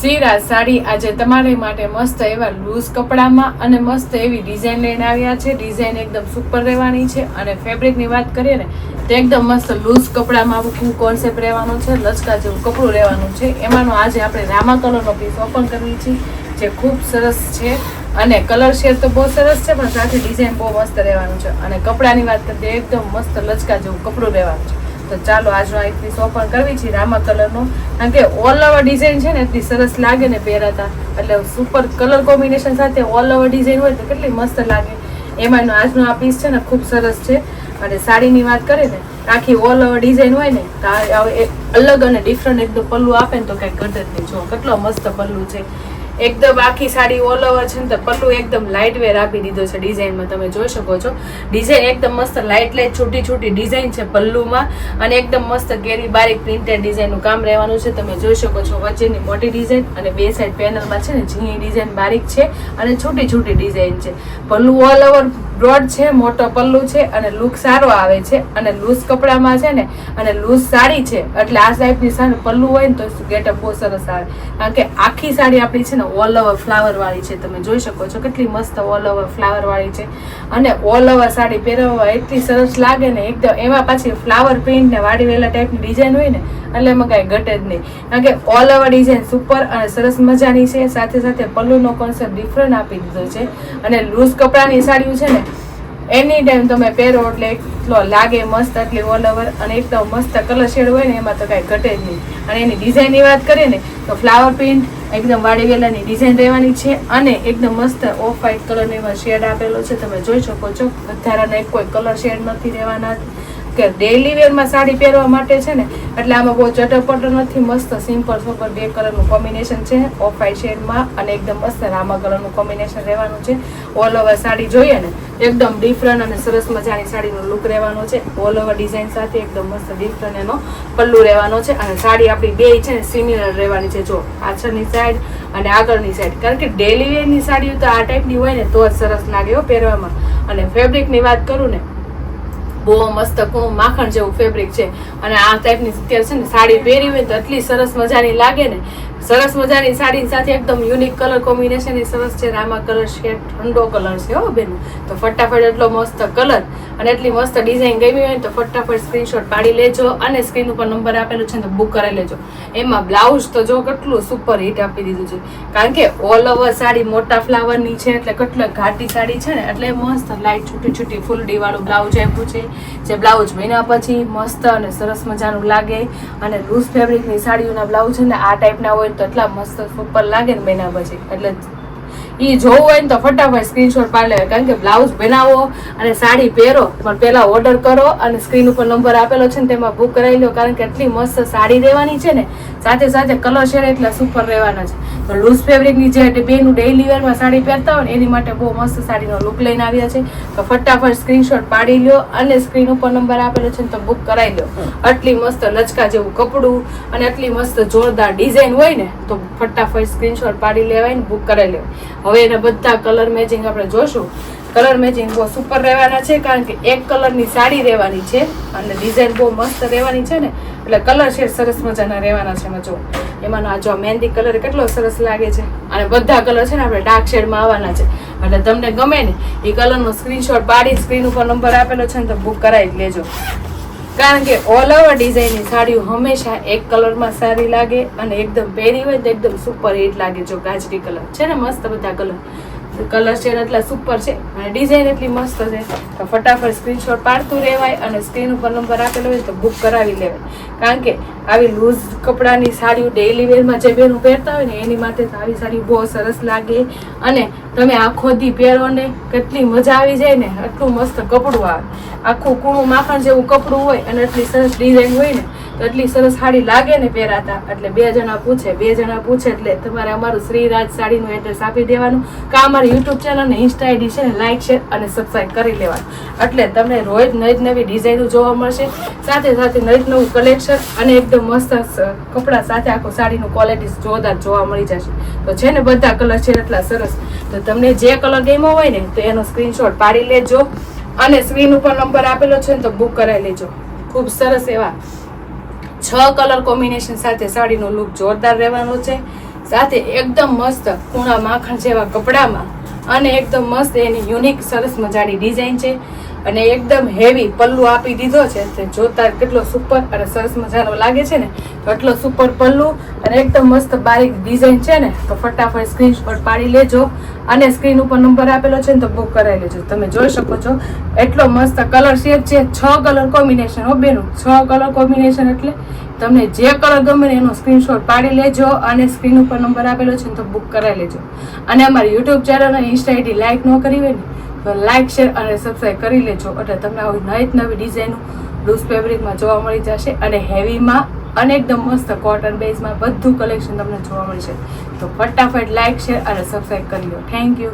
સિરાજ સાડી આજે તમારી માટે મસ્ત એવા લૂઝ કપડામાં અને મસ્ત એવી ડિઝાઇન લઈને આવ્યા છે. ડિઝાઇન એકદમ સુપર રહેવાની છે અને ફેબ્રિકની વાત કરીએ ને, તો એકદમ મસ્ત લૂઝ કપડામાં આવું કોન્સેપ્ટ રહેવાનો છે. લચકા જેવું કપડું રહેવાનું છે. એમાંનો આજે આપણે રામા કલરનો પીસ ઓપન કરવી છે, જે ખૂબ સરસ છે અને કલર શેડ તો બહુ સરસ છે, પણ સાથે ડિઝાઇન બહુ મસ્ત રહેવાનું છે. અને કપડાની વાત કરીએ એકદમ મસ્ત લચકા જેવું કપડું રહેવાનું છે. તો ચાલો આજનો આ એટલી ઓપન કરવી છે રામા કલરનો. કારણ કે ઓલ ઓવર ડિઝાઇન છે ને, એટલી સરસ લાગે ને પહેરાતા. એટલે સુપર કલર કોમ્બિનેશન સાથે ઓલ ઓવર ડિઝાઇન હોય તો કેટલી મસ્ત લાગે. એમાંનો આજનો આ પીસ છે ને ખૂબ સરસ છે. અને સાડીની વાત કરીએ ને, આખી ઓલ ઓવર ડિઝાઇન હોય ને, તો અલગ અને ડિફરન્ટ એકદમ પલ્લું આપે ને તો કંઈ ઘટે જ નહીં. જો, કેટલો મસ્ત પલ્લું છે. એકદમ આખી સાડી ઓલ ઓવર છે ને તો પલ્લું એકદમ લાઇટ વેર આપી દીધો છે ડિઝાઇનમાં તમે જોઈ શકો છો. ડિઝાઇન એકદમ મસ્ત લાઇટ લાઇટ છૂટી છૂટી ડિઝાઇન છે પલ્લુમાં અને એકદમ મસ્ત કેરી બારીક પ્રિન્ટેડ ડિઝાઇનનું કામ રહેવાનું છે. તમે જોઈ શકો છો વચ્ચેની મોટી ડિઝાઇન અને બે સાઈડ પેનલમાં છે ને ઝીણી ડિઝાઇન બારીક છે અને છૂટી છૂટી ડિઝાઇન છે. પલ્લું ઓલ ઓવર બ્રોડ છે, મોટો પલ્લું છે અને લુક સારો આવે છે અને લૂઝ કપડામાં છે ને, અને લૂઝ સાડી છે. એટલે આ ટાઈપની સાડી પલ્લું હોય ને તો ગેટઅપ બહુ સરસ આવે. કારણ કે આખી સાડી આપણી છે ને ઓલ ઓવર ફ્લાવર વાળી છે. તમે જોઈ શકો છો કેટલી મસ્ત ઓલ ઓવર ફ્લાવર વાળી છે. અને ઓલ ઓવર સાડી પહેરવા એટલી સરસ લાગે ને, એકદમ એમાં પાછી ફ્લાવર પ્રિન્ટ ને વાડી વેલા ટાઈપની ડિઝાઇન હોય ને એટલે એમાં કાંઈ ઘટે જ નહીં. કારણ કે ઓલ ઓવર ડિઝાઇન સુપર અને સરસ મજાની છે. સાથે સાથે પલ્લુનો કોન્સેપ્ટ ડિફરન્ટ આપી દીધો છે. અને લૂઝ કપડાની સાડીઓ છે ને એની ટાઈમ તમે પહેરો એટલે એટલો લાગે મસ્ત, એટલી ઓલ ઓવર અને એકદમ મસ્ત કલર શેડ હોય ને, એમાં તો કાંઈ ઘટે જ નહીં. અને એની ડિઝાઇનની વાત કરીએ ને, તો ફ્લાવર પ્રિન્ટ એકદમ વાડી વેલાની ડિઝાઇન રહેવાની છે અને એકદમ મસ્ત ઓફ વ્હાઇટ કલરનો એમાં શેડ આપેલો છે. તમે જોઈ શકો છો. વધારાના એક કોઈ કલર શેડ નથી રહેવાના. કે ડેઈલી વેરમાં સાડી પહેરવા માટે છે ને, એટલે આમાં બહુ ચટપટ નથી, મસ્ત સિમ્પલ સોપર બે કલરનું કોમ્બિનેશન છે. ઓફ વ્હાઇટ શેડમાં અને એકદમ મસ્ત રામા કલરનું કોમ્બિનેશન રહેવાનું છે. ઓલ ઓવર સાડી જોઈએ ને, એકદમ ડિફરન્ટ અને સરસ મજાની સાડીનો લુક રહેવાનો છે. ઓલ ઓવર ડિઝાઇન સાથે એકદમ મસ્ત ડિફરન્ટ એનો પલ્લુ રહેવાનો છે. અને સાડી આપણી બે છે ને સિમિલર રહેવાની છે. જો પાછળની સાઈડ અને આગળની સાઈડ કારણ કે ડેલી વેરની સાડીઓ તો આ ટાઈપની હોય ને, તો જ સરસ લાગે હો પહેરવામાં. અને ફેબ્રિકની વાત કરું ને બહુ મસ્ત કૂણું માખણ જેવું ફેબ્રિક છે. અને આ ટાઈપની અત્યારે છે ને સાડી પહેરી હોય તો એટલી સરસ મજાની લાગે ને. સરસ મજાની સાડી સાથે એકદમ યુનિક કલર કોમ્બિનેશન એ સરસ છે રામા કલર શેડ ઠંડો કલર છે હો બેન. તો ફટાફટ એટલો મસ્ત કલર અને એટલી મસ્ત ડિઝાઇન ગમી હોય તો ફટાફટ સ્ક્રીનશોટ પાડી લેજો અને સ્ક્રીન ઉપર નંબર આપેલો છે તો બુક કરી લેજો. એમાં બ્લાઉઝ તો જો કેટલું સુપર હિટ આપી દીધું છે. કારણ કે ઓલ ઓવર સાડી મોટા ફ્લાવરની છે એટલે કેટલો ઘાટી સાડી છે ને એટલે મસ્ત લાઇટ છૂટી છૂટી ફૂલ ડી વાળું બ્લાઉઝ આપ્યું છે જે બ્લાઉઝ બન્યા પછી મસ્ત અને સરસ મજાનું લાગે. અને લૂઝ ફેબ્રિકની સાડીઓના બ્લાઉઝ છે ને, આ ટાઈપના હોય તો એટલા મસ્ત સુપર લાગે ને બન્યા પછી. એટલે એ જોવું હોય ને તો ફટાફટ સ્ક્રીનશોટ પાડી લેવાય. કારણ કે બ્લાઉઝ બનાવો અને સાડી પહેરો, પણ પહેલા ઓર્ડર કરો અને સ્ક્રીન ઉપર નંબર આપેલો છે ને, તેમાં બુક કરાવી લો. કારણ કે એટલી મસ્ત સાડી રહેવાની છે ને, સાથે સાથે કલર શેડ એટલા સુપર રહેવાના છે. તો લૂઝ ફેબ્રિકની જે બેનું ડેઈલી વેરમાં સાડી પહેરતા હોય ને, એની માટે બહુ મસ્ત સાડીનો લુક લઈને આવ્યા છે. તો ફટાફટ સ્ક્રીનશોટ પાડી લો અને સ્ક્રીન ઉપર નંબર આપેલો છે ને તો બુક કરાવી લો આટલી મસ્ત લચકા જેવું કપડું અને આટલી મસ્ત જોરદાર ડિઝાઇન હોય ને, તો ફટાફટ સ્ક્રીનશોટ પાડી લેવાય ને બુક કરાવી લેવાય. હવે એના બધા કલર મેચિંગ આપણે જોશું. કલર મેચિંગ બહુ સુપર રહેવાના છે, કારણ કે એક કલરની સાડી રહેવાની છે અને ડિઝાઇન બહુ મસ્ત રહેવાની છે ને. એટલે કલર શેડ સરસ મજાના રહેવાના છે એમાં જો એમાંનો આ જો મહેંદી કલર કેટલો સરસ લાગે છે. અને બધા કલર છે ને આપણે ડાર્ક શેડમાં આવવાના છે. એટલે તમને ગમે ને, એ કલરનો સ્ક્રીનશોટ પાડી સ્ક્રીન ઉપર નંબર આપેલો છે ને, તો બુક કરાવી લેજો. કારણ કે ઓલ ઓવર ડિઝાઇનની સાડીઓ હંમેશા એક કલરમાં સારી લાગે અને એકદમ પહેરી હોય તો એકદમ સુપર હિટ લાગે જો ગાજરી કલર છે ને મસ્ત બધા કલર કલર શેડ એટલા સુપર છે. અને ડિઝાઇન એટલી મસ્ત છે. તો ફટાફટ સ્ક્રીનશોટ પાડતું રહેવાય અને સ્ક્રીન ઉપર નંબર આપેલો હોય તો બુક કરાવી લેવાય. કારણ કે આવી લૂઝ કપડાની સાડીઓ ડેઈલી વેરમાં જે બેનું પહેરતા હોય ને, એની માટે તો આવી સાડી બહુ સરસ લાગે. અને તમે આખો દી પહેરો ને, કેટલી મજા આવી જાય ને એટલું મસ્ત કપડું આવે. આખું કૂણું માખણ જેવું કપડું હોય અને એટલી સરસ ડિઝાઇન હોય ને, તો એટલી સરસ સાડી લાગે ને પહેરાતા. એટલે બે જણા પૂછે, બે જણા પૂછે એટલે તમારે અમારું શ્રીરાજ સાડીનું એડ્રેસ આપી દેવાનું. કે અમારી યુટ્યુબ ચેનલ અને ઇન્સ્ટા આઈડી છે ને લાઈક શેર અને સબસ્ક્રાઈબ કરી લેવાનું. એટલે તમને રોજ નવી નવી ડિઝાઇનો જોવા મળશે. સાથે સાથે નવી નવું કલેક્શન અને એકદમ મસ્ત કપડાં સાથે આખું સાડીનું ક્વોલિટી જોરદાર જોવા મળી જશે. તો છે ને બધા કલર છે એટલા સરસ. તો તમને જે કલર ગમ્યો હોય ને, તો એનો સ્ક્રીનશોટ પાડી લેજો. અને સ્ક્રીન ઉપર નંબર આપેલો છે ને, તો બુક કરાવી લેજો. ખૂબ સરસ એવા છ કલર કોમ્બિનેશન સાથે સાડીનો લુક જોરદાર રહેવાનો છે. સાથે એકદમ મસ્ત કૂણા માખણ જેવા કપડામાં અને એકદમ મસ્ત એની યુનિક સરસ મજાની ડિઝાઇન છે. અને એકદમ હેવી પલ્લુ આપી દીધો છે. તે જોતા કેટલો સુપર અને સરસ મજાનો લાગે છે ને, તો એટલો સુપર પલ્લુ અને એકદમ મસ્ત બારીક ડિઝાઇન છે ને, તો ફટાફટ સ્ક્રીનશોટ પાડી લેજો. અને સ્ક્રીન ઉપર નંબર આપેલો છે ને, તો બુક કરાવી લેજો. તમે જોઈ શકો છો. એટલો મસ્ત કલર શેડ છે. છ કલર કોમ્બિનેશન હો બેનું. છ કલર કોમ્બિનેશન એટલે તમને જે કલર ગમે ને એનો સ્ક્રીનશોટ પાડી લેજો અને સ્ક્રીન ઉપર નંબર આપેલો છે તો બુક કરાવી લેજો. અને અમારી યુટ્યુબ ચેનલ અને ઇન્સ્ટા આઈડી લાઈક ન કરી હોય ને, તો લાઈક શેર અને સબસ્ક્રાઈબ કરી લેજો. એટલે તમને આવી નવી નવી ડિઝાઇન લૂઝ ફેબ્રિકમાં જોવા મળી જશે અને હેવીમાં અને એકદમ મસ્ત કોટન બેઝમાં બધું કલેક્શન તમને જોવા મળશે તો ફટાફટ લાઈક શેર અને સબસ્ક્રાઈબ કરી લો. Thank you